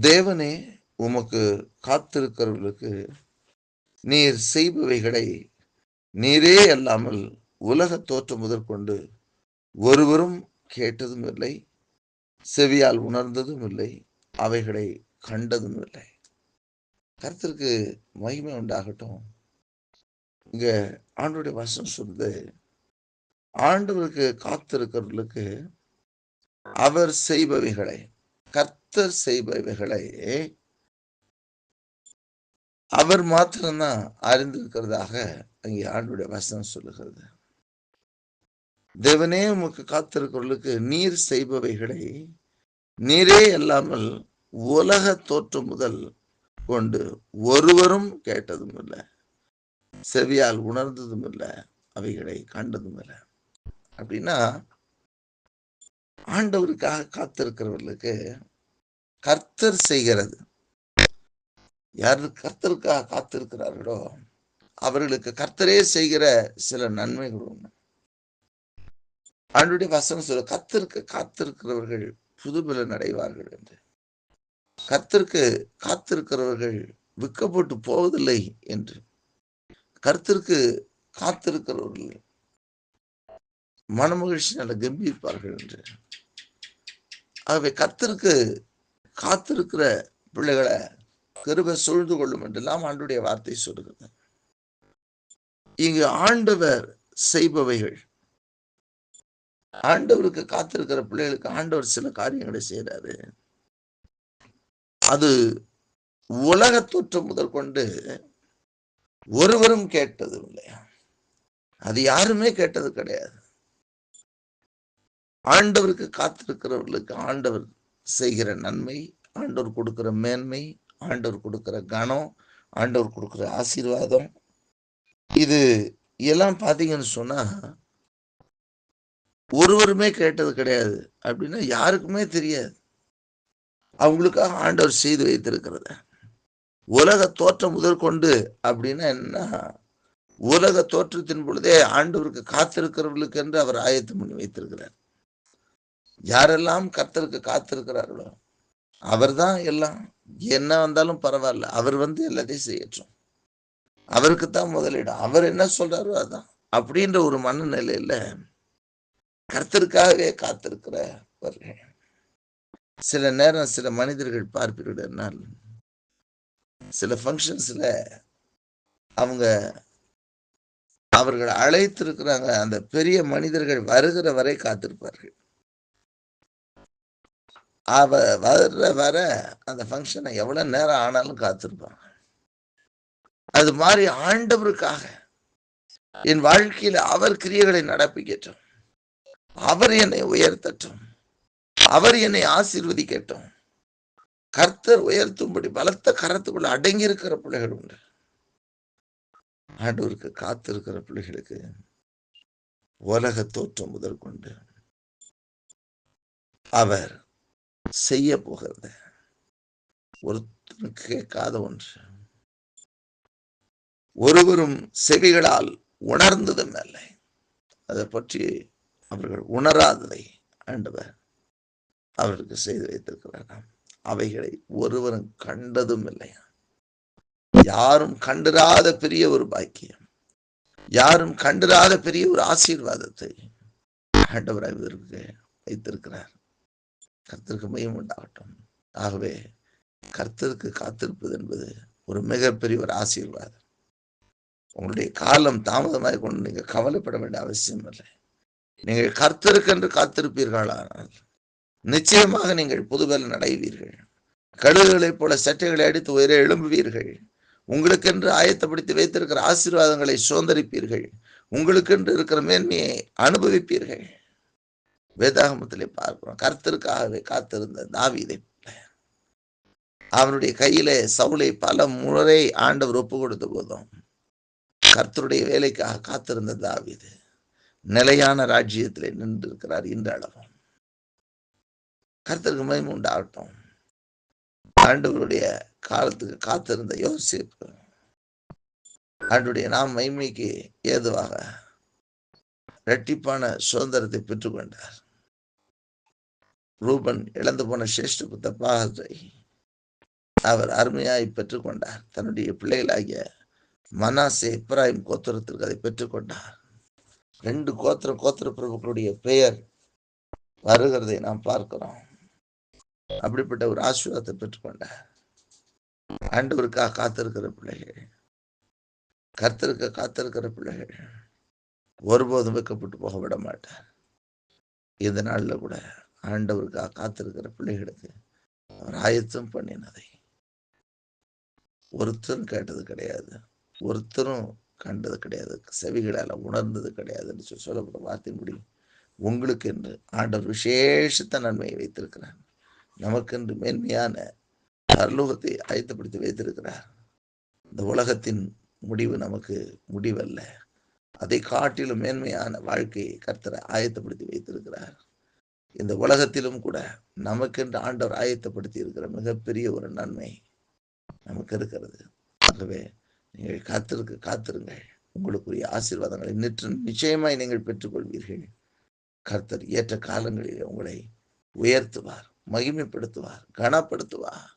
தேவனே உமக்கு காத்திருக்கிறவர்களுக்கு நீர் செய்பவைகளை நீரே அல்லாமல் உலக தோற்றம் முதற்கொண்டு ஒருவரும் கேட்டதும் இல்லை செவியால் உணர்ந்ததும் இல்லை அவைகளை கண்டதும் இல்லை. கருத்திற்கு மகிமை உண்டாகட்டும். இங்க ஆண்டுடைய வசனம் சொல்லுது ஆண்டவருக்கு காத்திருக்கிறவர்களுக்கு அவர் செய்பவைகளை கர்த்தர் செய்பவைகளை அவர் மாத்திரம்தான் அறிந்திருக்கிறதாக அங்கே ஆண்டுடைய வசனம் சொல்லுகிறது. தேவனே உமக்கு காத்திருக்கிறவர்களுக்கு நீர் செய்பவைகளை நீரே அல்லாமல் உலக தோற்றம் முதல் கொண்டு ஒருவரும் கேட்டதும் இல்லை. செவியால் உணர்ந்ததும் இல்லை. அவைகளை கண்டதும் இல்லை. அப்படின்னா ஆண்டவருக்காக காத்திருக்கிறவர்களுக்கு கர்த்தர் செய்கிறது. யார் கர்த்தருக்காக காத்திருக்கிறார்களோ அவர்களுக்கு கர்த்தரே செய்கிற சில நன்மைகள் உண்டு. ஆண்டுடைய வசனம் சொல்ல கர்த்தருக்கு காத்திருக்கிறவர்கள் புதுபலன் அடைவார்கள் என்று. கர்த்தருக்கு காத்திருக்கிறவர்கள் விற்கப்பட்டு போவதில்லை என்று. கர்த்தருக்கு காத்திருக்கிறவர்கள் மனமகிழ்ச்சி நல்ல கம்பீர்ப்பார்கள் என்று. ஆகவே கத்திற்கு காத்திருக்கிற பிள்ளைகளை கருவை சூழ்ந்து கொள்ளும் என்றெல்லாம் ஆண்டுடைய வார்த்தை சொல்கிறது இங்கு ஆண்டவர் செய்பவைகள். ஆண்டவருக்கு காத்திருக்கிற பிள்ளைகளுக்கு ஆண்டவர் சில காரியங்களை செய்யறாரு அது உலக தோற்றம் முதல் கொண்டு ஒருவரும் கேட்டது இல்லையா? அது யாருமே கேட்டது கிடையாது. ஆண்டவருக்கு காத்திருக்கிறவர்களுக்கு ஆண்டவர் செய்கிற நன்மை ஆண்டவர் கொடுக்கிற மேன்மை ஆண்டவர் கொடுக்கிற கனம் ஆண்டவர் கொடுக்கிற ஆசீர்வாதம். இது எல்லாம் பார்த்தீங்கன்னு சொன்னா ஒருவருமே கேட்டது கிடையாது. அப்படின்னா யாருக்குமே தெரியாது. அவங்களுக்காக ஆண்டவர் செய்து வைத்திருக்கிறத. உலக தோற்றம் முதற்கொண்டு அப்படின்னா என்ன? உலக தோற்றத்தின் பொழுதே ஆண்டவருக்கு காத்திருக்கிறவர்களுக்கு என்று அவர் ஆயத்தம் பண்ணி வைத்திருக்கிறார். யாரெல்லாம் கர்த்தருக்கு காத்திருக்கிறார்களோ அவர் தான் எல்லாம். என்ன வந்தாலும் பரவாயில்ல. அவர் வந்து எல்லாத்தையும் செய்யட்டும். அவருக்கு தான் முதலிடம் அவர் என்ன சொல்றாரோ அதான். அப்படின்ற ஒரு மனநிலையில கர்த்தருக்காகவே காத்திருக்கிறவர்கள். சில நேரம் சில மனிதர்கள் பார்ப்பீர்கள் சில ஃபங்க்ஷன்ஸ்ல அவங்க அவர்கள் அழைத்திருக்கிறாங்க. அந்த பெரிய மனிதர்கள் வருகிற வரை காத்திருப்பார்கள். அவ வர வர அந்த ஃபங்க்ஷனை எவ்வளவு நேரம் ஆனாலும் காத்திருப்பாங்க. அது மாதிரி ஆண்டவருக்காக என் வாழ்க்கையில அவர் கிரியைகளை நடப்பிக்கட்டும். அவர் என்னை உயர்த்தட்டும். அவர் என்னை ஆசீர்வதிக்கட்டும். கர்த்தர் உயர்த்தும்படி பலத்த கரத்துக்குள்ள அடங்கி இருக்கிற பிள்ளைகள் உண்டு. ஆண்டவருக்கு காத்திருக்கிற பிள்ளைகளுக்கு உலக தோற்றம் முதற்கொண்டு. அவர் செய்ய போகிறது. ஒருத்தரும் கேட்காத ஒன்று. ஒருவரும் செவிகளால் உணர்ந்ததும் இல்லை அதை பற்றி அவர்கள் உணராததை ஆண்டவர் அவருக்கு செய்து வைத்திருக்கிறாராம் அவைகளை ஒருவரும் கண்டதும் இல்லையா யாரும் கண்டிராத பெரிய ஒரு பாக்கியம். யாரும் கண்டிராத பெரிய ஒரு ஆசீர்வாதத்தை ஆண்டவர் அவருக்கு வைத்திருக்கிறார். கர்த்தருக்கு மையம் உண்டாகட்டும். ஆகவே கர்த்தருக்கு காத்திருப்பது என்பது ஒரு மிகப்பெரிய ஒரு ஆசீர்வாதம். உங்களுடைய காலம் தாமதமாக கொண்டு நீங்கள் கவலைப்பட வேண்டிய அவசியம் இல்லை. நீங்கள் கர்த்தருக்கு என்று காத்திருப்பீர்களானால் நிச்சயமாக நீங்கள் புதுபலன் அடைவீர்கள். கழுகுகளைப் போல சட்டைகளை அடித்து உயர எழும்புவீர்கள். உங்களுக்கென்று ஆயத்தப்படுத்தி வைத்திருக்கிற ஆசீர்வாதங்களை சுதந்திரிப்பீர்கள். உங்களுக்கென்று இருக்கிற மேன்மையை அனுபவிப்பீர்கள். வேதாகமத்திலே பார்க்கிறோம். கர்த்தருக்காகவே காத்திருந்த தாவீதை. அவனுடைய கையிலே சவுளை பல முறை ஆண்டவர் ஒப்பு கொடுத்த போதும் கர்த்தருடைய வேலைக்காக காத்திருந்த தாவீது நிலையான ராஜ்யத்திலே நின்றிருக்கிறார் இன்றளவும் கர்த்தருக்கு மகிமை உண்டாகட்டும். ஆண்டவருடைய காலத்துக்கு காத்திருந்த யோசிப்பு. ஆண்டுடைய நாம் மைமைக்கு ஏதுவாக இரட்டிப்பான சுதந்திரத்தை பெற்றுக்கொண்டார் ரூபன் இழந்து போன சிரேஷ்ட புத்த பாகத்தை அவர் அருமையாய் பெற்றுக்கொண்டார் தன்னுடைய பிள்ளைகளாகிய மனாசே இப்ராஹிம் கோத்திரத்திற்கு அதை பெற்றுக்கொண்டார் ரெண்டு கோத்திர கோத்திர பிரபுக்களுடைய பெயர் வருகிறதை நாம் பார்க்கிறோம். அப்படிப்பட்ட ஒரு ஆசீர்வாதத்தை பெற்றுக்கொண்டார் ஆண்டவருக்காக காத்திருக்கிற பிள்ளைகள் கர்த்தருக்க காத்திருக்கிற பிள்ளைகள் ஒருபோதும் வைக்கப்பட்டு போக விட மாட்டார். இந்த நாளில் கூட ஆண்டவருக்காக காத்திருக்கிற பிள்ளைகளுக்கு அவர் ஆயத்தம் பண்ணினதை. ஒருத்தரும் கேட்டது கிடையாது. ஒருத்தரும் கண்டது கிடையாது. செவிகளால உணர்ந்தது கிடையாதுன்னு சொல்லி சொல்லப்பட்ட வார்த்தை முடியும் உங்களுக்கு என்று ஆண்டவர் விசேஷத்த நன்மையை வைத்திருக்கிறார். நமக்கென்று மேன்மையான பரலோகத்தை ஆயத்தப்படுத்தி வைத்திருக்கிறார். இந்த உலகத்தின் முடிவு நமக்கு முடிவல்ல. அதை காட்டிலும் மேன்மையான வாழ்க்கையை கர்த்தரை ஆயத்தப்படுத்தி வைத்திருக்கிறார். இந்த உலகத்திலும் கூட நமக்கென்று ஆண்டவர் ஆயத்தப்படுத்தி இருக்கிற மிகப்பெரிய ஒரு நன்மை நமக்கு இருக்கிறது. ஆகவே நீங்கள் காத்திருக்க காத்திருங்கள். உங்களுக்குரிய ஆசீர்வாதங்களை நிற்று நிச்சயமாய் நீங்கள் பெற்றுக்கொள்வீர்கள். கர்த்தர் ஏற்ற காலங்களில் உங்களை உயர்த்துவார் மகிமைப்படுத்துவார் கனப்படுத்துவார்.